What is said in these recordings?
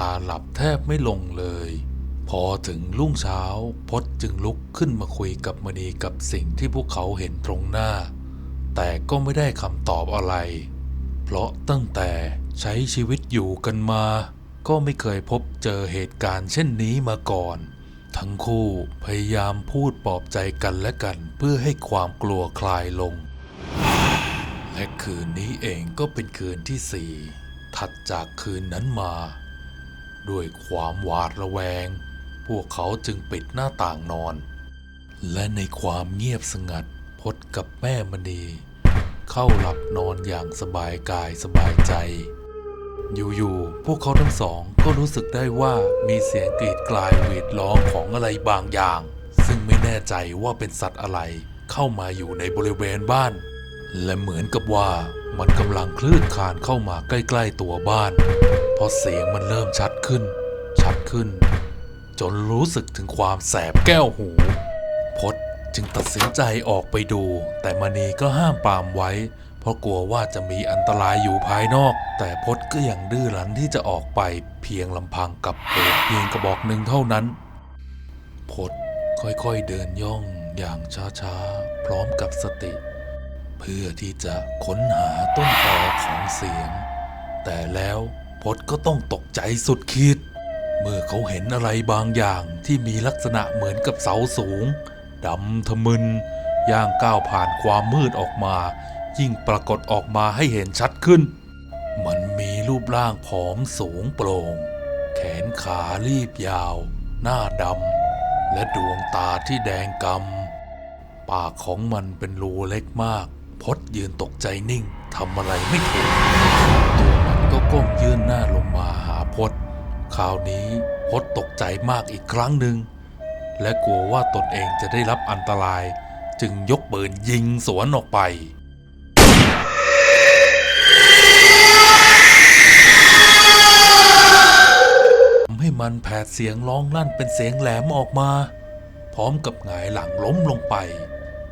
ตาหลับแทบไม่ลงเลย พอถึงรุ่งเช้าพจน์จึงลุกขึ้นมาคุยกับมณีกับสิ่งที่พวกเขาเห็นตรงหน้า แต่ก็ไม่ได้คำตอบอะไร เพราะตั้งแต่ใช้ชีวิตอยู่กันมา ก็ไม่เคยพบเจอเหตุการณ์เช่นนี้มาก่อน ทั้งคู่พยายามพูดปลอบใจกันและกันเพื่อให้ความกลัวคลายลง และคืนนี้เองก็เป็นคืนที่สี่ถัดจากคืนนั้นมา ด้วยความหวาดระแวง พวกเขาจึงปิดหน้าต่างนอน และในความเงียบสงัดพดกับแม่มณี เข้าหลับนอนอย่างสบายกายสบายใจ อยู่ๆพวกเขาทั้งสองก็รู้สึกได้ว่ามีเสียงกรีดกลายหวีดร้องของอะไรบางอย่าง ซึ่งไม่แน่ใจว่าเป็นสัตว์อะไรเข้ามาอยู่ในบริเวณบ้าน และเหมือนกับว่ามันกำลังคลื่นคลานเข้ามาใกล้ ๆตัวบ้าน ราะเสียงมันเริ่มชัดขึ้น ชัดขึ้น จนรู้สึกถึงความแสบแก้วหู พดจึงตัดสินใจออกไปดู แต่มณีก็ห้ามปามไว้ เพราะกลัวว่าจะมีอันตรายอยู่ภายนอก แต่พดก็ยังดื้อรั้นที่จะออกไปเพียงลำพังกับปืนเพียงกระบอกหนึ่งเท่านั้น พดค่อยๆเดินย่องอย่างช้าๆ พร้อมกับสติ เพื่อที่จะค้นหาต้นตอของเสียง แต่แล้ว พดก็ต้องตกใจสุดขีดเมื่อเขาเห็นอะไรบางอย่างที่มีลักษณะเหมือนกับเสาสูงดำทะมึนย่างก้าวผ่านความมืดออกมา ยิ่งปรากฏออกมาให้เห็นชัดขึ้น มันมีรูปร่างผอมสูงโปร่ง แขนขารีบยาว หน้าดำและดวงตาที่แดงกำปากของมันเป็นรูเล็กมาก พดยืนตกใจนิ่งทำอะไรไม่ถูกตัว ก็ก้มยื่นหน้าลงมาหาพดคราวนี้พดตกใจมากอีกครั้งหนึ่ง และกลัวว่าตนเองจะได้รับอันตราย จึงยกปืนยิงสวนออกไป ทำให้มันแผดเสียงร้องลั่นเป็นเสียงแหลมออกมา พร้อมกับหงายหลังล้มลงไป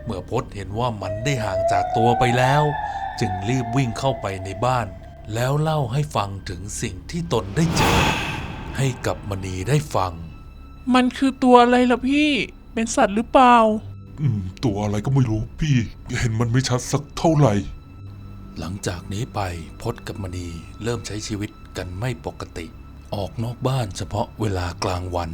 เมื่อพดเห็นว่ามันได้ห่างจากตัวไปแล้ว จึงรีบวิ่งเข้าไปในบ้าน แล้วเล่าให้ฟังถึงสิ่งที่ตนได้เจอ ให้กับมณีได้ฟัง มันคือตัวอะไรล่ะพี่ เป็นสัตว์หรือเปล่า อืม ตัวอะไรก็ไม่รู้พี่ เห็นมันไม่ชัดสักเท่าไหร่ หลังจากนี้ไปพดกับมณีเริ่มใช้ชีวิตกันไม่ปกติ ออกนอกบ้านเฉพาะเวลากลางวัน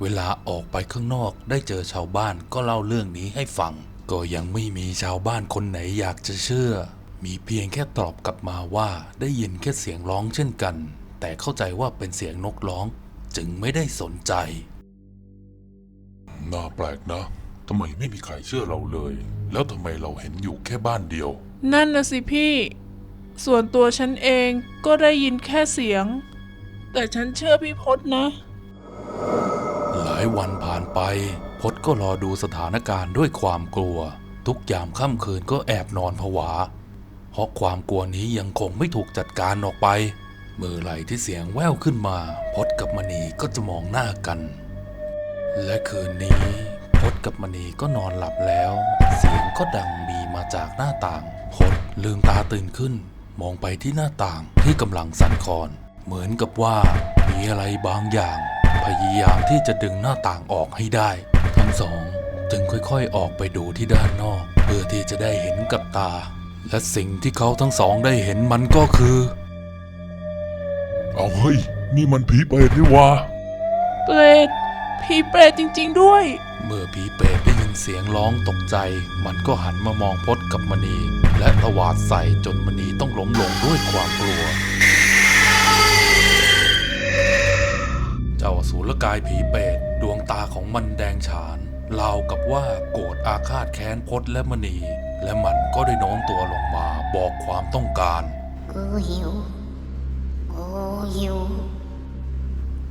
เวลาออกไปข้างนอกได้เจอชาวบ้านก็เล่าเรื่องนี้ให้ฟัง ก็ยังไม่มีชาวบ้านคนไหนอยากจะเชื่อ มีเพียงแค่ตอบกลับมาว่าได้ยินแค่เสียงร้องเช่นกัน แต่เข้าใจว่าเป็นเสียงนกร้อง จึงไม่ได้สนใจ น่าแปลกนะทำไมไม่มีใครเชื่อเราเลย แล้วทำไมเราเห็นอยู่แค่บ้านเดียว นั่นนะสิพี่ ส่วนตัวฉันเองก็ได้ยินแค่เสียง แต่ฉันเชื่อพี่พศนะ หลายวันผ่านไปพดก็รอดูสถานการณ์ด้วยความกลัว ทุกยามค่ำคืนก็แอบนอนผวา เพราะความกลัวนี้ยังคงไม่ถูกจัดการออกไป เมื่อไหร่ที่เสียงแว่วขึ้นมา พดกับมณีก็จะมองหน้ากัน และคืนนี้พดกับมณีก็นอนหลับแล้ว เสียงก็ดังมีมาจากหน้าต่าง พดลืมตาตื่นขึ้น มองไปที่หน้าต่างที่กำลังสั่นคลอน เหมือนกับว่ามีอะไรบางอย่าง พยายามที่จะดึงหน้าต่างออกให้ได้ ทั้งสองจึงค่อยๆออกไปดูที่ด้านนอก เพื่อที่จะได้เห็นกับตา และสิ่งที่เขาทั้งสองได้เห็นมันก็คือ เอาเฮ้ย นี่มันผีเปรตนี่วะเปรตผีเปรตจริง ๆ ด้วย เมื่อผีเปรตได้ยินเสียงร้องตกใจ มันก็หันมามองพดกับมณี และตวาดใส่จนมณีต้องล้มลงด้วยความกลัว เจ้าอสูรกายผีเปรตดวงตาของมันแดงฉานราวกับว่าโกรธอาฆาตแค้นพดและมณี และมันก็ได้โน้มตัวลงมาบอกความต้องการ กูหิว กูหิว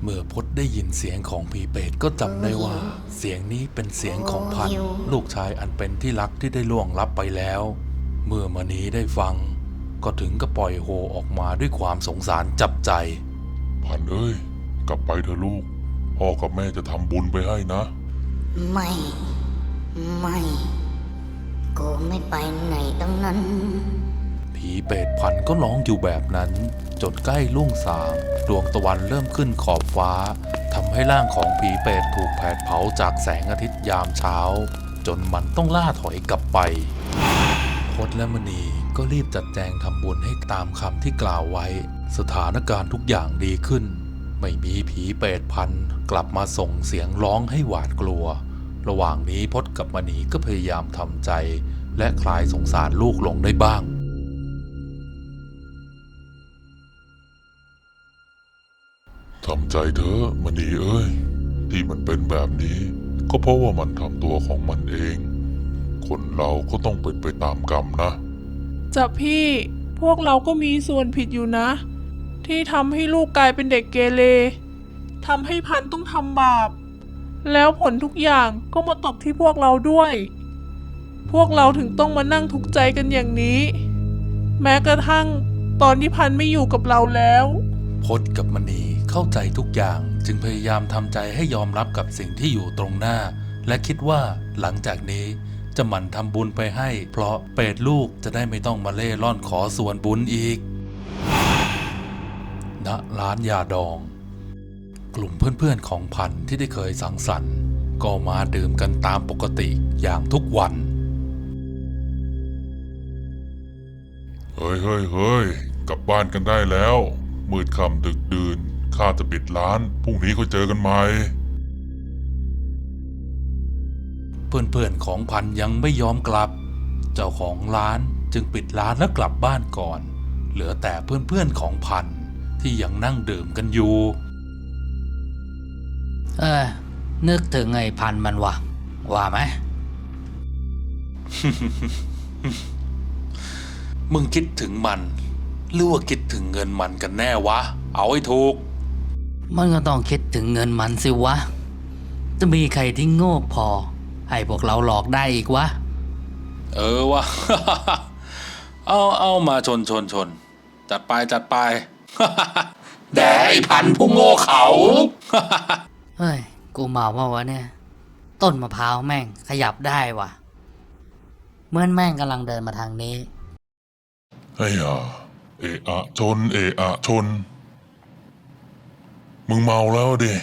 เมื่อพดได้ยินเสียงของผีเปรตก็จำได้ว่า เสียงนี้เป็นเสียงของพันธุ์ลูกชายอันเป็นที่รักที่ได้ล่วงลับไปแล้ว เมื่อมณีได้ฟัง ก็ถึงกับปล่อยโฮออกมาด้วยความสงสารจับใจ พันเอ้ย กลับไปเถอะลูก พ่อกับแม่จะทำบุญไปให้นะ ไม่ ไม่ กูไม่ไปไหนตั้งนั้น ผีเปรตพันก็ร้องอยู่แบบนั้น จนใกล้รุ่งสางดวงตะวันเริ่มขึ้นขอบฟ้าทำให้ร่างของผีเปรตถูกแผดเผาจากแสงอาทิตย์ยามเช้า จนมันต้องล่าถอยกลับไปพจน์และมณีก็รีบจัดแจงทำบุญให้ตามคำที่กล่าวไว้ สถานการณ์ทุกอย่างดีขึ้น ไม่มีผีเปรตพันกลับมาส่งเสียงร้องให้หวาดกลัว ระหว่างนี้พจน์กับมณีก็พยายามทำใจ และคลายสงสารลูกลงได้บ้าง ทำใจเถอะมันดีเอ้ย ที่มันเป็นแบบนี้ ก็เพราะว่ามันทำตัวของมันเอง คนเราก็ต้องเป็นไปตามกรรมนะจะพี่พวกเราก็มีส่วนผิดอยู่นะ ที่ทำให้ลูกกลายเป็นเด็กเกเรทำให้พันธุ์ต้องทำบาป แล้วผลทุกอย่างก็มาตกที่พวกเราด้วย พวกเราถึงต้องมานั่งทุกข์ใจกันอย่างนี้ แม้กระทั่งตอนที่พันไม่อยู่กับเราแล้วพจน์กับมณีเข้าใจทุกอย่างจึงพยายามทำใจให้ยอมรับกับสิ่งที่อยู่ตรงหน้า และคิดว่าหลังจากนี้จะหมั่นทำบุญไปให้ เพราะเปรตลูกจะได้ไม่ต้องมาเล่ร่อนขอส่วนบุญอีกณร้านยาดอง กลุ่มเพื่อนๆของพันธุ์ที่ได้เคยสังสรรค์ ก็มาดื่มกันตามปกติอย่างทุกวัน เฮ้ยเฮ้ยเฮ้ยกลับบ้านกันได้แล้ว มืดค่ำดึกดื่นข้าจะปิดร้าน พรุ่งนี้ก็เจอกันใหม่เพื่อนๆของพันยังไม่ยอมกลับ เจ้าของร้านจึงปิดร้านแล้วกลับบ้านก่อน เหลือแต่เพื่อนๆของพันที่ยังนั่งดื่มกันอยู่ เออ นึกถึงไอ้พันมันวะว่าไหม มึงคิดถึงมัน หรือว่าคิดถึงเงินมันกันแน่วะ เอาให้ถูก มันก็ต้องคิดถึงเงินมันสิวะ จะมีใครที่โง่พอ ให้พวกเราหลอกได้อีกวะ เออวะ เอาเอามาชนชนชน จัดไปจัดไป แด่ไอ้พันผู้โง่เขา เฮ้ย กูเมาว่าวะเนี่ย ต้นมะพร้าวแม่งขยับได้วะเหมื่อนแม่งกำลังเดินมาทางนี้ ไอ้ห่าเอะอะชนเอะอะชน มึงเมาแล้วดิ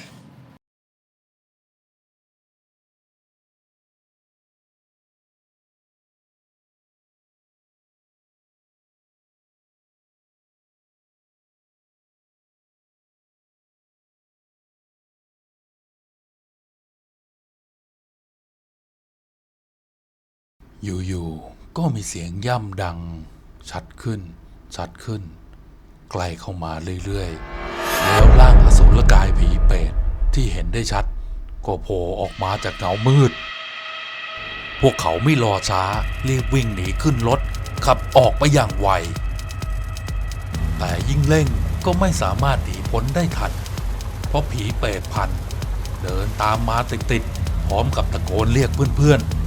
อยู่ๆก็มีเสียงย่ำดัง ชัดขึ้น ชัดขึ้นใกล้เข้ามาเรื่อยๆ แล้วร่างอสูรกายผีเปรตที่เห็นได้ชัด ก็โผล่ออกมาจากเงามืด พวกเขาไม่รอช้ารีบวิ่งหนีขึ้นรถ ขับออกไปอย่างไว แต่ยิ่งเร่งก็ไม่สามารถหนีพ้นได้ทัน เพราะผีเปรตพัน เดินตามมาติดๆพร้อมกับตะโกนเรียกเพื่อนๆ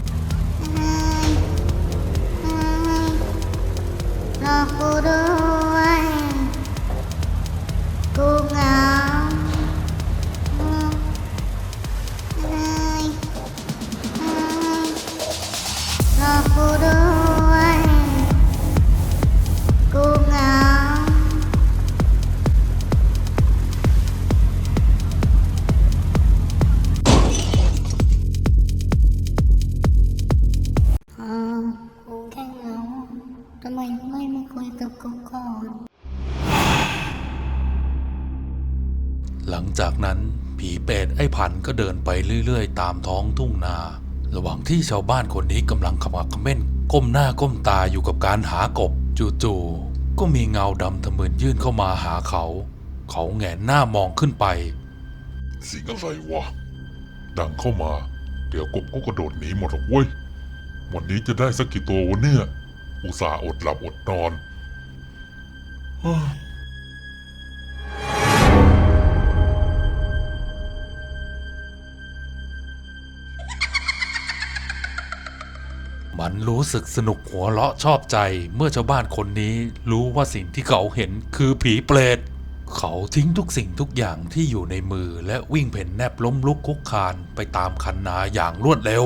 ร พันก็เดินไปเรื่อยๆ ตามท้องทุ่งนา ระหว่างที่ชาวบ้านคนนี้กำลังขมักเขม้น ก้มหน้าก้มตาอยู่กับการหากบ จู่ๆก็มีเงาดำทะมึนยื่นเข้ามาหาเขา เขาแหงนหน้ามองขึ้นไปเสิ่งอะไรวะ ดังเข้ามา เดี๋ยวกบก็กระโดดหนีหมดหรอกเว้ย วันนี้จะได้สักกี่ตัววะเนี่ย อุตส่าห์อดหลับอดนอน มันรู้สึกสนุกหัวเราะชอบใจเมื่อชาวบ้านคนนี้รู้ว่าสิ่งที่เขาเห็นคือผีเปรตเขาทิ้งทุกสิ่งทุกอย่างที่อยู่ในมือและวิ่งเพ่นแนบล้มลุกคุกคานไปตามคันนาอย่างรวดเร็ว